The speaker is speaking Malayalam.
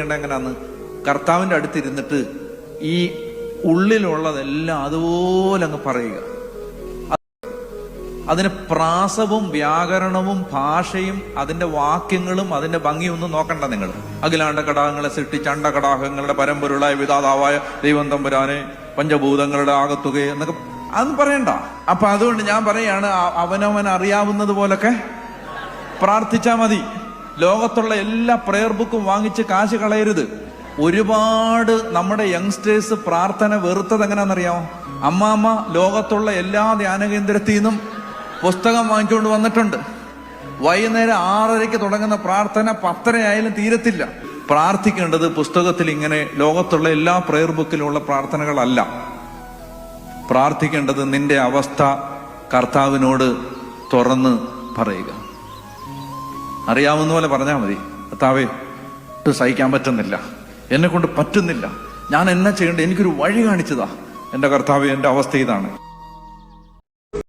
പഠിക്കേണ്ട എങ്ങനെയാന്ന് കർത്താവിന്റെ അടുത്തിരുന്നിട്ട് ഈ ഉള്ളിലുള്ളതെല്ലാം അതുപോലെ അങ്ങ് പറയുക. അതിന് പ്രാസവും വ്യാകരണവും ഭാഷയും അതിന്റെ വാക്യങ്ങളും അതിന്റെ ഒന്നും നോക്കണ്ട നിങ്ങൾ. അഖിലാണ്ട കടാഹങ്ങളെ സൃഷ്ടിച്ചണ്ട കടാഹങ്ങളുടെ പരമ്പൊരുളായ വിധാതാവായ ദൈവം തമ്പുരാനെ പഞ്ചഭൂതങ്ങളുടെ ആകത്തുക എന്നൊക്കെ അതൊന്നും പറയണ്ട. അപ്പൊ അതുകൊണ്ട് ഞാൻ പറയാണ് അവനവൻ അറിയാവുന്നത് പോലൊക്കെ പ്രാർത്ഥിച്ചാ മതി. ലോകത്തുള്ള എല്ലാ പ്രെയർ ബുക്കും വാങ്ങിച്ച് കാശ് കളയരുത്. ഒരുപാട് നമ്മുടെ യങ്സ്റ്റേഴ്സ് പ്രാർത്ഥന വെറുത്തത് എങ്ങനെയാണെന്നറിയാമോ? അമ്മാമ്മ ലോകത്തുള്ള എല്ലാ ധ്യാന കേന്ദ്രത്തിൽ നിന്നും പുസ്തകം വാങ്ങിച്ചുകൊണ്ട് വന്നിട്ടുണ്ട്. വൈകുന്നേരം ആറരയ്ക്ക് തുടങ്ങുന്ന പ്രാർത്ഥന പത്തരയായാലും തീരത്തില്ല. പ്രാർത്ഥിക്കേണ്ടത് പുസ്തകത്തിൽ ഇങ്ങനെ ലോകത്തുള്ള എല്ലാ പ്രെയർ ബുക്കിലുള്ള പ്രാർത്ഥനകളല്ല. പ്രാർത്ഥിക്കേണ്ടത് നിന്റെ അവസ്ഥ കർത്താവിനോട് തുറന്ന് പറയുക. അറിയാവുന്ന പോലെ പറഞ്ഞാൽ മതി. കർത്താവേ ഒട്ടും സഹിക്കാൻ പറ്റുന്നില്ല. എന്നെ കൊണ്ട് പറ്റുന്നില്ല. ഞാൻ എന്നാ ചെയ്യേണ്ടത് എനിക്കൊരു വഴി കാണിച്ചതാ. എന്റെ കർത്താവ് എന്റെ അവസ്ഥ ഇതാണ്.